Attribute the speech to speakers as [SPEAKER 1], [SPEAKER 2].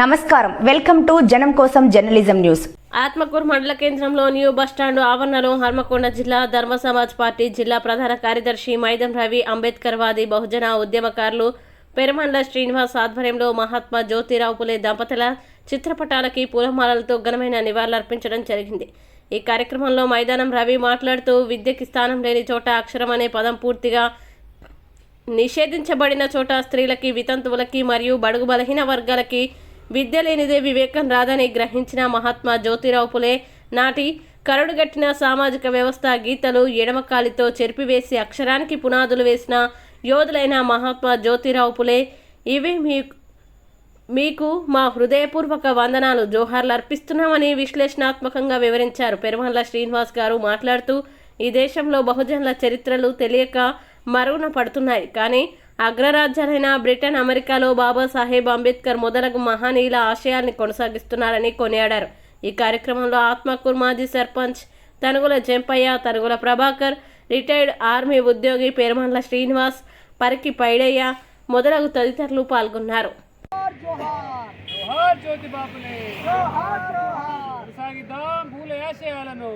[SPEAKER 1] నమస్కారం. Welcome to జనం కోసం జర్నలిజం న్యూస్.
[SPEAKER 2] ఆత్మకూరు మండల కేంద్రంలో న్యూ బస్టాండ్ ఆవరణలో హర్మకొండ జిల్లా ధర్మ సమాజ్ పార్టీ జిల్లా ప్రధాన కార్యదర్శి మైదం రవి అంబేద్కర్ వాది బహుజన ఉద్యమకారులు పెరమండల శ్రీనివాస్ ఆధ్వర్యంలో మహాత్మా జ్యోతిరావు పులే దంపతుల చిత్రపటాలకి పూలమాలలతో ఘనమైన నివాళులర్పించడం జరిగింది. ఈ కార్యక్రమంలో మైదానం రవి మాట్లాడుతూ విద్యకి స్థానం లేని చోట అక్షరం అనే పదం పూర్తిగా నిషేధించబడిన చోట స్త్రీలకి వితంతువులకి మరియు బడుగు బలహీన వర్గాలకి విద్య లేనిదే వివేకం రాదని గ్రహించిన మహాత్మా జ్యోతిరావు పులే నాటి కరడుగట్టిన సామాజిక వ్యవస్థ గీతలు ఎడమకాలితో చెరిపివేసి అక్షరానికి పునాదులు వేసిన యోధులైన మహాత్మా జ్యోతిరావు పులే ఇవి మీ మీకు మా హృదయపూర్వక వందనాలు. జోహార్లు అర్పిస్తున్నామని విశ్లేషణాత్మకంగా వివరించారు. పెరుమల్ల శ్రీనివాస్ గారు మాట్లాడుతూ ఈ దేశంలో బహుజనుల చరిత్రలు తెలియక మరుగున పడుతున్నాయి. కానీ అగ్రరాజ్యాలైన బ్రిటన్ అమెరికాలో బాబాసాహెబ్ అంబేద్కర్ మొదలగు మహనీయుల ఆశయాల్ని కొనసాగిస్తున్నారని కొనియాడారు. ఈ కార్యక్రమంలో ఆత్మకూరు మాజీ సర్పంచ్ తనుగుల జంపయ్య తనుగుల ప్రభాకర్ రిటైర్డ్ ఆర్మీ ఉద్యోగి పెరుమల్ల శ్రీనివాస్ పరికి పైడయ్య మొదలగు తదితరులు పాల్గొన్నారు.
[SPEAKER 3] కొనసాగిద్దాం. భూల ఆశయాలను.